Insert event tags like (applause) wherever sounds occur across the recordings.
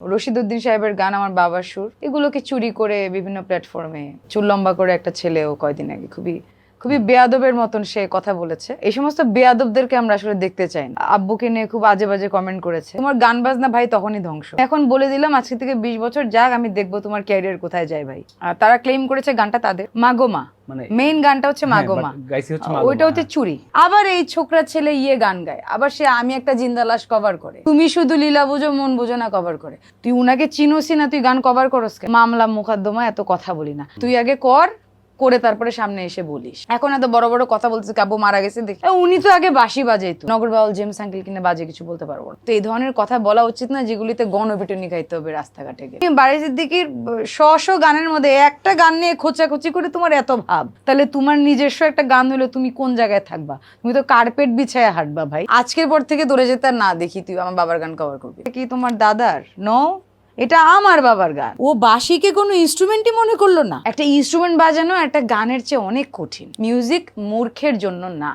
রশিদউদ্দিন সাহেবের গান আমার বাবার সুর। এগুলোকে চুরি করে বিভিন্ন প্ল্যাটফর্মে চুল লম্বা করে একটা ছেলেও কয়দিন আগে খুবই খুবই বেয়াদবের মতন সে কথা বলেছে। এই সমস্ত বেয়াদবদেরকে আমরা আসলে দেখতে চাই না। আব্বুকে নিয়ে খুব আজে বাজে কমেন্ট করেছে। তোমার গান বাজনা ভাই তখনই ধ্বংস। এখন বলে দিলাম আজকে থেকে বিশ বছর যাক আমি দেখব তোমার ক্যারিয়ার কোথায় যায় ভাই। আর তারা ক্লেম করেছে গানটা তাদের। মাগোমা মানে মেইন গানটা হচ্ছে হ্যাঁ, মাগোমা ওইটা হচ্ছে হ্যাঁ। চুরি। আবার এই ছোকরা ছেলে ইয়ে গান গায়। আবার সে আমি একটা জিন্দা লাশ কভার করে। তুমি শুধু লীলা বুঝো মন বুঝো না কভার করে। তুই উনাকে চিনোসি না তুই গান কভার করস মামলা মুকদ্দমা এত কথা বলি না। তুই আগে কর করে তারপরে সামনে এসে বলিস। এখন এত বড় বড় কথা বলছিস কাব্য মারা গেছে দেখি। উনি তো আগে বাসি বাজাইতো নগর বাউল জেমস আঙ্কেল কিনে বাজে কিছু বলতে পারব না। তো এই ধরনের কথা বলা উচিত না যেগুলিতে গণপিটুনি খাইতে হবে রাস্তাঘাটে গিয়ে। বাড়ি সিদ্দিকির শ শ গানের মধ্যে একটা গান নিয়ে খোঁচাখুচি করে তোমার এত ভাব। তাহলে তোমার নিজস্ব একটা গান হলো তুমি কোন জায়গায় থাকবা? তুমি তো কার্পেট বিছায় হাঁটবা ভাই। আজকের পর থেকে দূরে যেতে না দেখি, তুই আমার বাবার গান কভার করবি। কি তোমার দাদার? নো? এটা আমার বাবার গান। ও বাঁশিকে কোনো ইনস্ট্রুমেন্টই মনে করল না। একটা ইনস্ট্রুমেন্ট বাজানো একটা গানের চেয়ে অনেক কঠিন। মিউজিক মূর্খের জন্য না।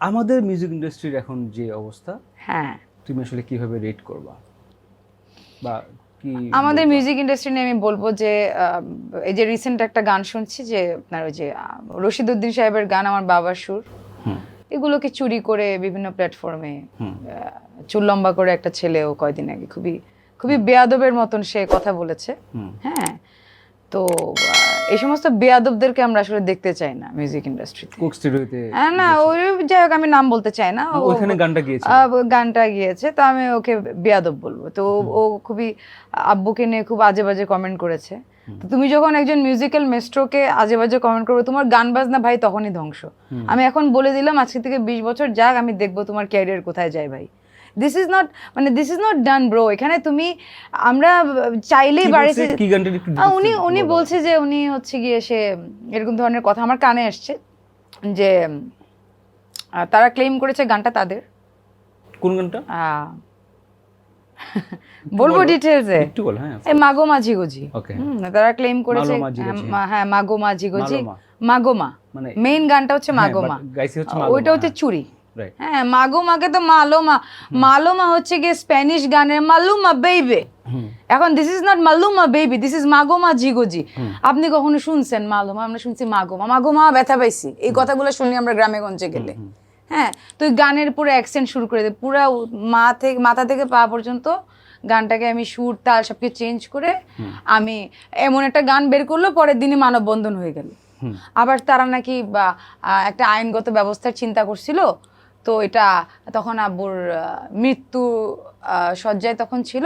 আমাদের মিউজিক ইন্ডাস্ট্রির এখন যে অবস্থা হ্যাঁ। তুমি আসলে কীভাবে রেট করবা? বা কি আমাদের মিউজিক ইন্ডাস্ট্রি নিয়ে আমি বলব যে আহ, এই যে রিসেন্ট একটা গান শুনছি যে আপনার ওই যে আহ, রশিদউদ্দিন সাহেবের গান আমার বাবার সুর। এগুলোকে চুরি করে বিভিন্ন প্ল্যাটফর্মে চুল লম্বা করে একটা ছেলেও কয়দিন আগে খুবই খুবই বেয়াদবের মতন সে কথা বলেছে। হ্যাঁ তো এই সমস্ত বেয়াদবদেরকে আমরা আসলে দেখতে চাই না মিউজিক ইন্ডাস্ট্রিতে কোক স্টুডিওতে না ওই যাই হোক আমি নাম বলতে চাই না। ও- ওইখানে গানটা গিয়েছে গানটা গিয়েছে তো আমি ওকে বেয়াদব বলব। তো ও- ও খুবই আব্বুকে নিয়ে খুব আজে বাজে কমেন্ট করেছে। তো তুমি যখন একজন মিউজিক্যাল মেস্ট্রোকে আজে বাজে কমেন্ট করবে তোমার গান বাজনা ভাই তখনই ধ্বংস। আমি এখন বলে দিলাম আজকে থেকে বিশ বছর যাক আমি দেখব তোমার ক্যারিয়ার কোথায় যায় ভাই। দিস ইজ নট মানে this is not done bro এখানে তুমি আমরা চাইলেই বাড়িতে উনি উনি বলছে যে উনি হচ্ছে গিয়ে সে এরকম ধরনের কথা আমার কানে আসছে যে তারা ক্লেম করেছে গানটা তাদের। কোন গানটা? বলব বলো। ডিটেলসে একটু বল হ্যাঁ এই মাগো মাঝি গোজি। ওকে তারা ক্লেম করেছে হ্যাঁ, হ্যাঁ মাগো মাঝি গোজি। মাগোমা মানে মেইন গানটা হচ্ছে হ্যাঁ, মাগোমা ওইটা হচ্ছে হ্যাঁ। চুরি. হ্যাঁ মাগোমাকে তো মালোমা মালোমা হচ্ছে গিয়ে স্প্যানিশ গানের মালুমা বেইবে হুম, এখন this is not Maluma baby this is মাগোমা জিগোজি। আপনি কখনো শুনছেন মালুমা আমরা শুনছি মাগোমা মাগোমা ব্যথা পাইছি। এই কথাগুলো শুনলি আমরা গ্রামে গঞ্জে গেলে। হ্যাঁ তো ওই গানের পুরো অ্যাকসেন্ট শুরু করে দে। পুরো মা থেকে মাথা থেকে পা পর্যন্ত গানটাকে আমি সুর তাল সবকে চেঞ্জ করে আমি এমন একটা গান বের করল পরের দিনই মানববন্ধন হয়ে গেল। আবার তারা নাকি বা একটা আইনগত ব্যবস্থার চিন্তা করছিল। তো এটা তখন আব্বুর মৃত্যু শয্যায় তখন ছিল।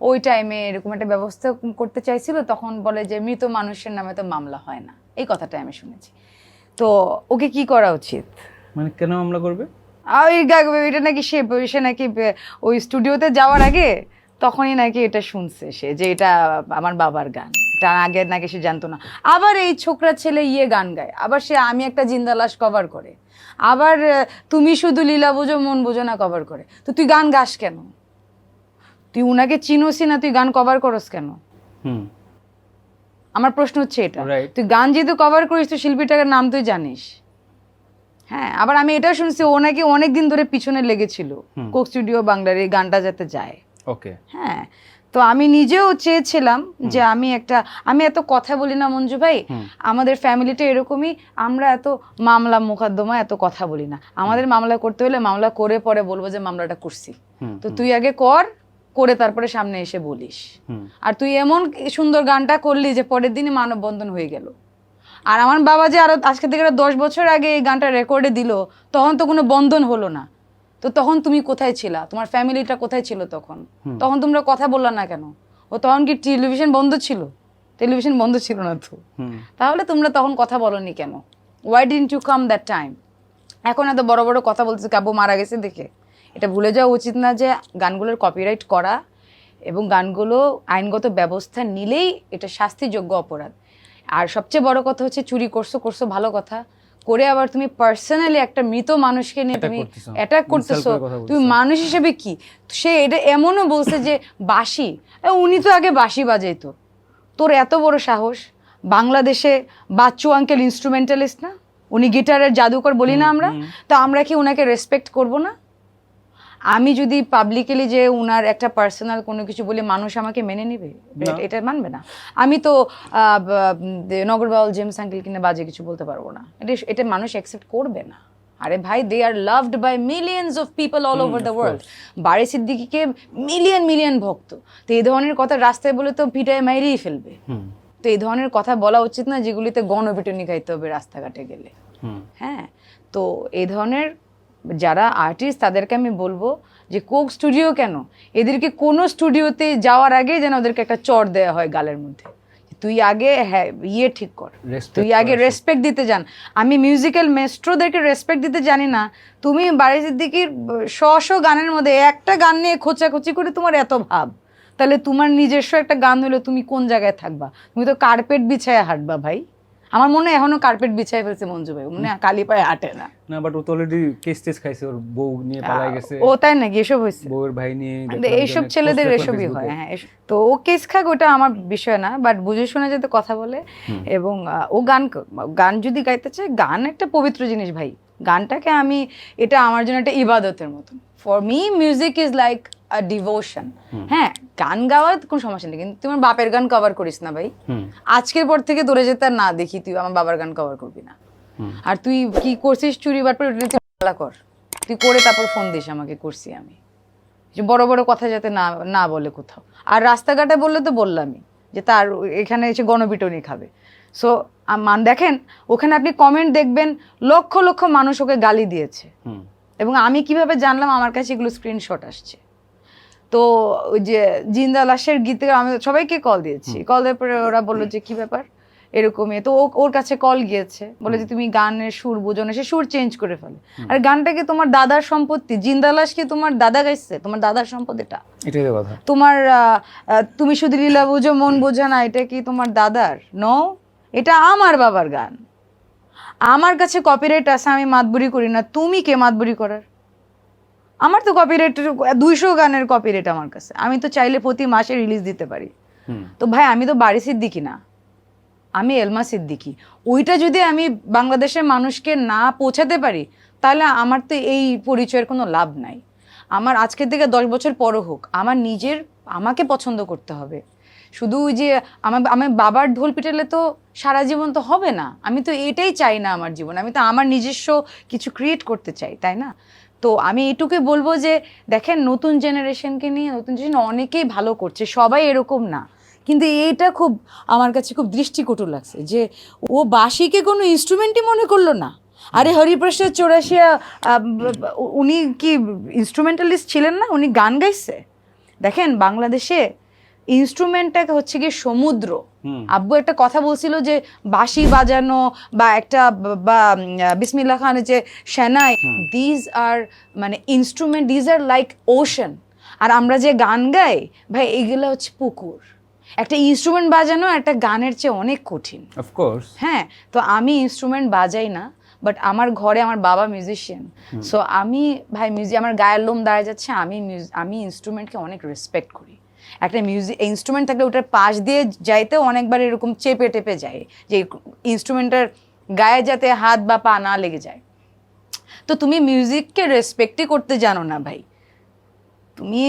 ওই টাইমে এরকম একটা ব্যবস্থা করতে চাইছিল। তখন বলে যে মৃত মানুষের নামে তো মামলা হয় না। এই কথাটা আমি শুনেছি। তো ওকে কি করা উচিত? মানে কেন হামলা করবে? ওই এটা নাকি সে সে নাকি ওই স্টুডিওতে যাওয়ার আগে তখনই নাকি এটা শুনছে সে যে এটা আমার বাবার গান। এটা আগে নাকি সে জানতো না। আবার এই ছোকরা ছেলে ইয়ে গান গায়। আবার সে আমি একটা জিন্দা লাশ কভার করে। আবার তুমি শুধু লীলা বোঝো মন বোঝো না কভার করে। তো তুই গান গাস কেন? তুই উনাকে চিনোসি না তুই গান কভার করস কেন? হুম। আমার প্রশ্ন হচ্ছে এটা। তুই গান যেহেতু কভার করিস তুই শিল্পীটার নাম তুই জানিস। হ্যাঁ আবার আমি এটা শুনছি ও নাকি অনেক দিন ধরে পিছনে লেগেছিল। কোক স্টুডিও বাংলার এই গানটা যাতে যায়। ওকে। হ্যাঁ তো আমি নিজেও চেয়েছিলাম যে আমি একটা আমি এত কথা বলি না মঞ্জু ভাই আমাদের ফ্যামিলিটা এরকমই আমরা এত মামলা মোকদ্দমা এত কথা বলি না। আমাদের মামলা করতে হলে মামলা করে পরে বলব যে মামলাটা করছি। তো তুই আগে কর করে তারপরে সামনে এসে বলিস। আর তুই এমন সুন্দর গানটা করলি যে পরের দিনই মানববন্ধন হয়ে গেল। আর আমার বাবা যে আরও আজকে থেকে দশ বছর আগে এই গানটা রেকর্ডে দিল তখন তো কোনো বন্ধন হলো না। তো তখন তুমি কোথায় ছিলা? তোমার ফ্যামিলিটা কোথায় ছিল তখন? তখন তোমরা কথা বললা না কেন? ও তখন কি টেলিভিশন বন্ধ ছিল? টেলিভিশন বন্ধ ছিল না তো? তাহলে তোমরা তখন কথা বলনি কেন? Why didn't to come that time এখন এত বড় বড় কথা বলতেছে কাব্য মারা গেছে দেখে? এটা ভুলে যাওয়া উচিত না যে গানগুলোর কপিরাইট করা এবং গানগুলো আইনগত ব্যবস্থা নিলেই এটা শাস্তিযোগ্য অপরাধ। আর সবচেয়ে বড় কথা হচ্ছে চুরি করছ করছ ভালো কথা। করে আবার তুমি পার্সোনালি একটা মৃত মানুষকে নিয়ে তুমি। অ্যাটাক করতেছো। তুমি মানুষ হিসেবে কি? সে এটা এমনও বলছে যে বাসি উনি তো আগে বাসি বাজাইতো। তোর এত বড় সাহস? বাংলাদেশে বাচ্চু আঙ্কেল ইনস্ট্রুমেন্টালিস্ট না? উনি গিটারের জাদুকর বলি না আমরা? তো আমরা কি ওনাকে রেসপেক্ট করব না? আমি যদি পাবলিকলি যে উনার একটা পার্সোনাল কোনো কিছু বলে মানুষ আমাকে মেনে নেবে? এটা মানবে না। আমি তো নগরবাউল জেমস আঙ্কেল কিনে বাজে কিছু বলতে পারব না। এটা এটা মানুষ অ্যাকসেপ্ট করবে না। আরে ভাই they are loved by millions of people all over the world বারে সিদ্দিকিকে মিলিয়ন মিলিয়ন ভক্ত। তো এই ধরনের কথা রাস্তায় বলে তো পিটায় মাইরেই ফেলবে। হুম। তো এই ধরনের কথা বলা উচিত না যেগুলিতে গণপিটুনি খাইতে হবে রাস্তাঘাটে গেলে। হ্যাঁ তো এই ধরনের যারা আর্টিস্ট তাদেরকে আমি বলব যে কোক স্টুডিও কেন? এদেরকে কোনো স্টুডিওতে যাওয়ার আগে যেন ওদেরকে একটা চর দেওয়া হয় গালের মধ্যে। তুই আগে হ্যাঁ ইয়ে ঠিক কর। তুই আগে রেসপেক্ট দিতে জান আমি মিউজিক্যাল মেস্ট্রোদেরকে রেসপেক্ট দিতে জানি না। তুমি বাড়ির দিকে শ শ গানের মধ্যে একটা গান নিয়ে খোঁচাখুচি করে তোমার এত ভাব। তাহলে তোমার নিজস্ব একটা গান হলো তুমি কোন জায়গায় থাকবা? তুমি তো কার্পেট বিছায় হাঁটবা ভাই। আমার মনে হয় এখনও কার্পেট বিছায় ফেলছে মঞ্জু ভাই। মনে কালি পায়ে হাঁটে না। না বাট ও তো অলরেডি কেস টেস খাইছে ওর বউ নিয়ে পালাই গেছে। ও তাই নাকি? এসব হয়েছে। বউয়ের ভাই নিয়ে এইসব ছেলেদের এসবই হয় হ্যাঁ তো ও কেস খাক ওটা আমার বিষয় না বাট বুঝে শুনে যাতে কথা বলে। এবং ও গান গান যদি গাইতে চায় গান একটা পবিত্র জিনিস ভাই। গানটাকে আমি এটা আমার জন্য একটা ইবাদতের মতন। For me music is like a devotion হ্যাঁ গান গাওয়ার কোনো সমস্যা নেই কিন্তু তোমার বাপের গান কভার করিস না ভাই। আজকের পর থেকে দূরে যেতে আর না দেখি তুই আমার বাবার গান কভার করবি না। আর তুই কি করছিস চুরি বাটপার ওটা কর। তুই করে তারপর ফোন দিস আমাকে করছি আমি। যে বড় বড় কথা যাতে না না বলে কোথাও। আর রাস্তাঘাটে বললে তো বললামই যে তার এখানে এসে গণপিটনি খাবে। সো মান দেখেন ওখানে আপনি কমেন্ট দেখবেন লক্ষ লক্ষ মানুষ ওকে গালি দিয়েছে। এবং আমি কীভাবে জানলাম আমার কাছে এগুলো স্ক্রিনশট আসছে। তো ওই যে জিন্দা লাশের গীতে আমি সবাইকে কল দিয়েছি। কল দেওয়ার পরে ওরা বলল যে কি ব্যাপার? এরকমই তো ওর কাছে কল গিয়েছে। বলে যে তুমি গানের সুর বুঝো না। সে সুর চেঞ্জ করে ফেলে। আর গানটা কি তোমার দাদার সম্পত্তি? জিন্দা লাশ কি তোমার দাদা গাইছে? তোমার দাদার সম্পদ এটা? এটাই তো কথা। তোমার তুমি শুধু লীলা বুঝো মন বোঝা না এটা কি তোমার দাদার? নো এটা আমার বাবার গান। আমার কাছে কপিরাইট আছে আমি মাতবুরি করি না। তুমি কে মাতবুরি করার? আমার তো কপিরাইট দুইশো গানের কপিরাইট আমার কাছে। আমি তো চাইলে প্রতি মাসে রিলিজ দিতে পারি। তো ভাই আমি তো বাড়ি সিদ্দিকি না। আমি এলমা সিদ্দিকি। ওইটা যদি আমি বাংলাদেশের মানুষকে না পৌঁছাতে পারি তাহলে আমার তো এই পরিচয়ের কোনো লাভ নাই। আমার আজকের থেকে দশ বছর পরও হোক আমার নিজের আমাকে পছন্দ করতে হবে। শুধু ওই যে আমার আমার বাবার ঢোল পিটালে তো সারা জীবন তো হবে না। আমি তো এটাই চাই না আমার জীবন। আমি তো আমার নিজস্ব কিছু ক্রিয়েট করতে চাই তাই না? তো আমি এটুকুই বলব যে, দেখেন, নতুন জেনারেশনকে নিয়ে, নতুন জেনারেশন অনেকেই ভালো করছে, সবাই এরকম না। কিন্তু এইটা খুব, আমার কাছে খুব দৃষ্টিকটু লাগছে যে, ও বাঁশিকে কোনো ইনস্ট্রুমেন্টই মনে করল না। আরে, হরিপ্রসাদ চৌরাশিয়া উনি কি ইনস্ট্রুমেন্টালিস্ট ছিলেন না? উনি গান গাইছে? দেখেন, বাংলাদেশে ইনস্ট্রুমেন্টটা হচ্ছে গিয়ে সমুদ্র। আব্বু একটা কথা বলছিল যে বাঁশি বাজানো বা একটা বা বিসমিল্লাহ খানের যে সেনাই দিজ আর মানে instrument these are like ocean আর আমরা যে গান গাই ভাই এগুলো হচ্ছে পুকুর। একটা ইনস্ট্রুমেন্ট বাজানো একটা গানের চেয়ে অনেক কঠিন। অফকোর্স হ্যাঁ তো আমি ইনস্ট্রুমেন্ট বাজাই না বাট আমার ঘরে আমার বাবা মিউজিশিয়ান সো আমি ভাই মিউজিক আমার গায়ের লোম দাঁড়িয়ে যাচ্ছে আমি আমি ইনস্ট্রুমেন্টকে অনেক রেসপেক্ট করি। একটা মিউজিক ইনস্ট্রুমেন্ট থাকলে ওটার পাশ দিয়ে যাইতে অনেকবার এরকম চেপে টেপে যায় যে ইনস্ট্রুমেন্টের গায়ে যাতে হাত বা পা না লেগে যায়। তো তুমি মিউজিককে রেসপেক্টই করতে জানো না ভাই। তুমি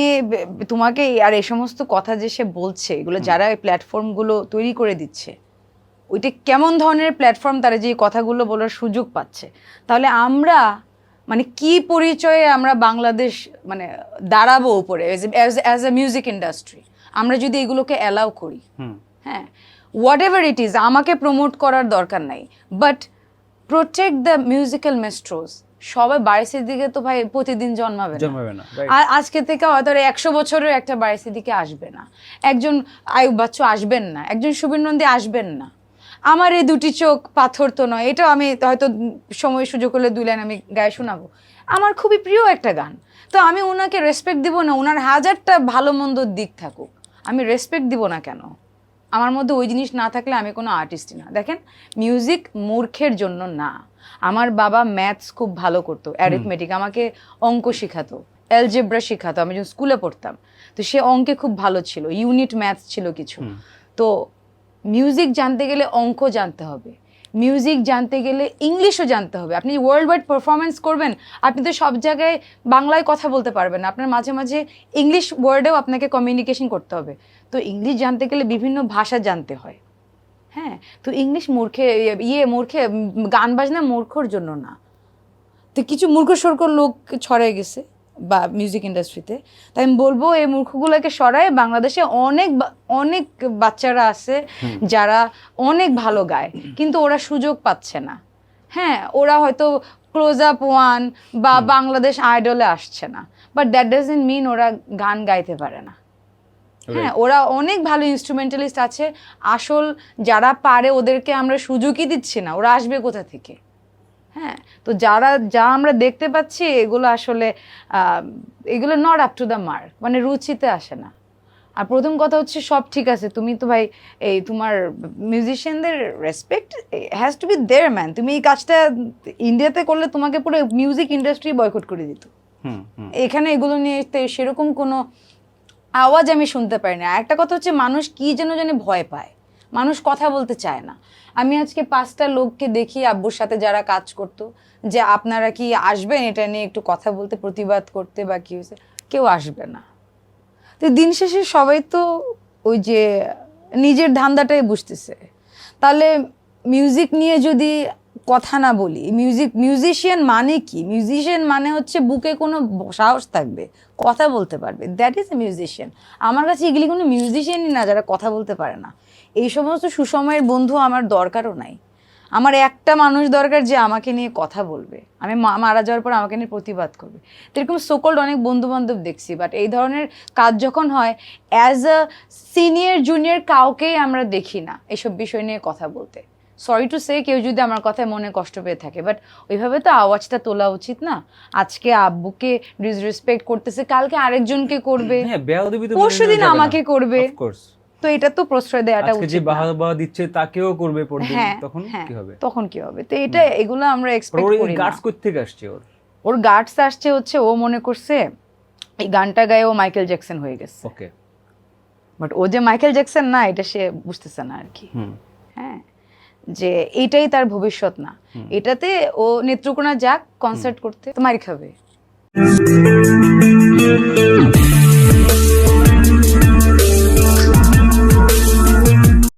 তোমাকে আর এই সমস্ত কথা যে সে বলছে এগুলো যারা এই প্ল্যাটফর্মগুলো তৈরি করে দিচ্ছে ওইটা কেমন ধরনের প্ল্যাটফর্ম তারা যে কথাগুলো বলার সুযোগ পাচ্ছে? তাহলে আমরা মানে কি পরিচয়ে আমরা বাংলাদেশ মানে দাঁড়াবো উপরে অ্যাজ এ মিউজিক ইন্ডাস্ট্রি আমরা যদি এগুলোকে অ্যালাউ করি। হ্যাঁ। হোয়াট এভার ইট ইজ আমাকে প্রমোট করার দরকার নাই। But protect the musical maestros সবাই বাইশের দিকে তো ভাই প্রতিদিন জন্মাবে না। জন্মাবে না আর আজকে থেকে হয়তো একশো বছরের একটা বাইশের দিকে আসবে না। একজন আয়ুব বাচ্চু আসবেন না। একজন সুবীর নন্দী আসবেন না। আমার এই দুটি চোখ পাথর তো নয় এটাও আমি হয়তো সময় সুযোগ হলে দুই লাইন আমি গায়ে শোনাবো। আমার খুবই প্রিয় একটা গান। তো আমি ওনাকে রেসপেক্ট দিব না ওনার হাজারটা ভালো মন্দ দিক থাকুক আমি রেসপেক্ট দিব না কেন? আমার মধ্যে ওই জিনিস না থাকলে আমি কোনো আর্টিস্টই না। দেখেন মিউজিক মূর্খের জন্য না। আমার বাবা ম্যাথস খুব ভালো করতো অ্যারিথমেটিক আমাকে অঙ্ক শেখাতো অ্যালজেব্রা শেখাতো আমি যখন স্কুলে পড়তাম তো সে অঙ্কে খুব ভালো ছিল ইউনিট ম্যাথস ছিল কিছু। তো মিউজিক জানতে গেলে অঙ্ক জানতে হবে। মিউজিক জানতে গেলে ইংলিশও জানতে হবে। আপনি ওয়ার্ল্ড ওয়াইড পারফরমেন্স করবেন, আপনি তো সব জায়গায় বাংলায় কথা বলতে পারবেন না। আপনার মাঝে মাঝে ইংলিশ ওয়ার্ডেও আপনাকে কমিউনিকেশন করতে হবে। তো ইংলিশ জানতে গেলে বিভিন্ন ভাষা জানতে হয়। হ্যাঁ তো ইংলিশ মূর্খে ইয়ে মূর্খে গান বাজনা মূর্খর জন্য না। তো কিছু মূর্খ সরকর লোক ছড়ায় গেছে। বা মিউজিক ইন্ডাস্ট্রিতে তাই আমি বলব এই মূর্খগুলোকে সরায় বাংলাদেশে অনেক অনেক বাচ্চারা আছে যারা অনেক ভালো গায় কিন্তু ওরা সুযোগ পাচ্ছে না। হ্যাঁ ওরা হয়তো ক্লোজ আপ ওয়ান বা বাংলাদেশ আইডলে আসছে না। বাট দ্যাট ডাজেন্ট মিন ওরা গান গাইতে পারে না। হ্যাঁ ওরা অনেক ভালো ইনস্ট্রুমেন্টালিস্ট আছে। আসল যারা পারে ওদেরকে আমরা সুযোগই দিচ্ছি না। ওরা আসবে কোথা থেকে? হ্যাঁ তো যারা যা আমরা দেখতে পাচ্ছি এগুলো আসলে এগুলো not up to the mark মানে রুচিতে আসে না। আর প্রথম কথা হচ্ছে সব ঠিক আছে তুমি তো ভাই এই তোমার মিউজিশিয়ানদের respect has to be there man তুমি এই কাজটা ইন্ডিয়াতে করলে তোমাকে পুরো মিউজিক ইন্ডাস্ট্রি বয়কট করে দিত। এখানে এগুলো নিয়ে সেরকম কোনো আওয়াজ আমি শুনতে পারি না। একটা কথা হচ্ছে মানুষ কি যেন জানে ভয় পায়। মানুষ কথা বলতে চায় না। আমি আজকে পাঁচটা লোককে দেখি আব্বুর সাথে যারা কাজ করতো, যে আপনারা কি আসবেন এটা নিয়ে একটু কথা বলতে, প্রতিবাদ করতে বা কি হয়েছে? কেউ আসবে না। তো দিন শেষে সবাই তো ওই যে নিজের ধান্দাটাই বুঝতেছে। তাহলে মিউজিক নিয়ে যদি কথা না বলি, মিউজিক, মিউজিশিয়ান মানে কি? মিউজিশিয়ান মানে হচ্ছে বুকে কোনো সাহস থাকবে, কথা বলতে পারবে। দ্যাট ইজ এ মিউজিশিয়ান আমার কাছে এগুলি কোনো মিউজিশিয়ানই না যারা কথা বলতে পারে না। এই সমস্ত সুসময়ের বন্ধু আমার দরকারও নাই। আমার একটা মানুষ দরকার যে আমাকে নিয়ে কথা বলবে। আমি মারা যাওয়ার পর আমাকে নিয়ে প্রতিবাদ করবে। এরকম সোকল্ড অনেক বন্ধু বান্ধব দেখছি বাট এই ধরনের কাজ যখন হয় অ্যাজ আ সিনিয়র জুনিয়র কাউকেই আমরা দেখি না এসব বিষয় নিয়ে কথা বলতে। সরি টু সে কেউ যদি আমার কথায় মনে কষ্ট পেয়ে থাকে বাট ওইভাবে তো আওয়াজটা তোলা উচিত না। আজকে আব্বুকে ডিসরেসপেক্ট করতেছে কালকে আরেকজনকে করবে। হ্যাঁ বেয়াদবি তো পরশুদিন আমাকে করবে। তো এটা তো প্রশ্রয় দেওয়াটা আজকে যে উচিত না। বাহবা দিচ্ছে তাকেও করবে পরদিন হ্যাঁ তখন হ্যাঁ, কি হবে? তখন কি হবে? তো এটা এগুলো আমরা এক্সপেক্ট করি না। গার্ডস থেকে আসছে ওর? ওর গার্ডস আসছে হচ্ছে ও মনে করছে এই গানটা গায়ে ও মাইকেল জ্যাকসন হয়ে গেছে। ওকে বাট ও যে মাইকেল জ্যাকসন না এটা সে বুঝতেছে না আর কি হ্যাঁ যে এটাই তার ভবিষ্যৎ না। এটাতে ও নেত্রকোনা যাক কনসার্ট করতে তো মারি খাবে। (laughs)